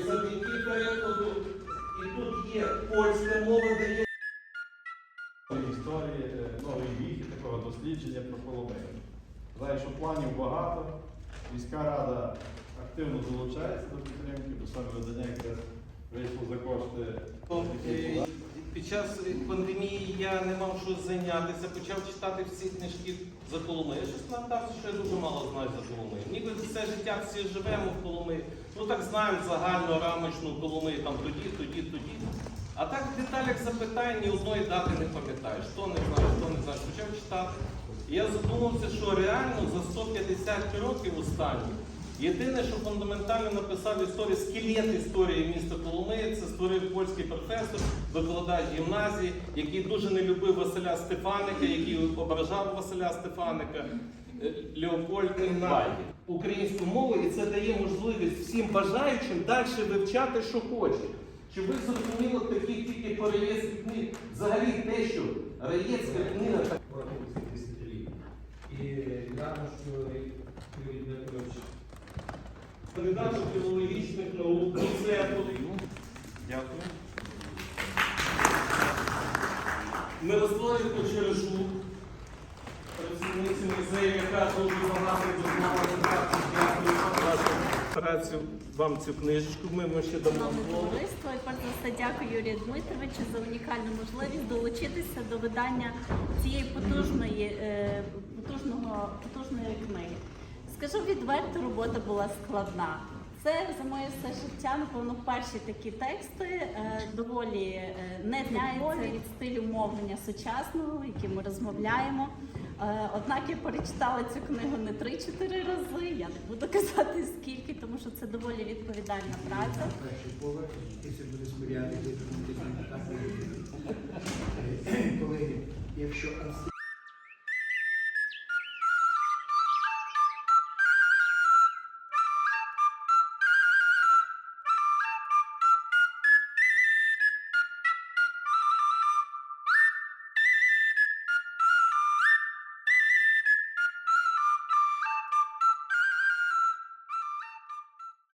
Завдяки перекладу, і тут є польська мова, де є історії, е, нової віхи, такого дослідження про Коломию. Знаю, що планів багато. Міська рада активно долучається до підтримки, до саме видання якраз вийшло за кошти. Під час пандемії я не мав що зайнятися, почав читати всі книжки за Коломию. Я щось навдався, що я дуже мало знаю за Коломию. Ніби все життя всі живемо в Коломиї. Ну так знаємо загально рамочну Коломию там тоді, тоді, тоді. А так в деталях запитань ні одної дати не пам'ятаєш. Що не знаєш, що не знаєш. Почав читати. І я задумався, що реально за 150 років останніх Єдине, що фундаментально написав історію, скелет історії міста Коломиї, це створив польський професор, викладач гімназії, який дуже не любив Василя Стефаника, який ображав Василя Стефаника, е, Леопольд Найді. Українську мову, і це дає можливість всім бажаючим далі вивчати, що хочуть. Щоб ви зрозуміли такі тільки по реєстрі книг, взагалі те, що реєстр книга кандидат філологічних наук, доценту. Дякую. Мирославі Кочережук, працівниці музею, яка дуже багато Дякую працю вам цю книжечку. Ми вам ще дамо слово. товариство, і перш за все дякую Юрію Дмитровичу за унікальну можливість долучитися до видання цієї потужної, е, потужного, потужної книги. Скажу відверто, робота була складна. Це за моє все життя, напевно, перші такі тексти е, доволі е, не відмовляються від стилю мовлення сучасного, яким ми розмовляємо. Е, Однак я перечитала цю книгу не 3-4 рази. Я не буду казати скільки, тому що це доволі відповідальна праця. перший і буде. Колеги, якщо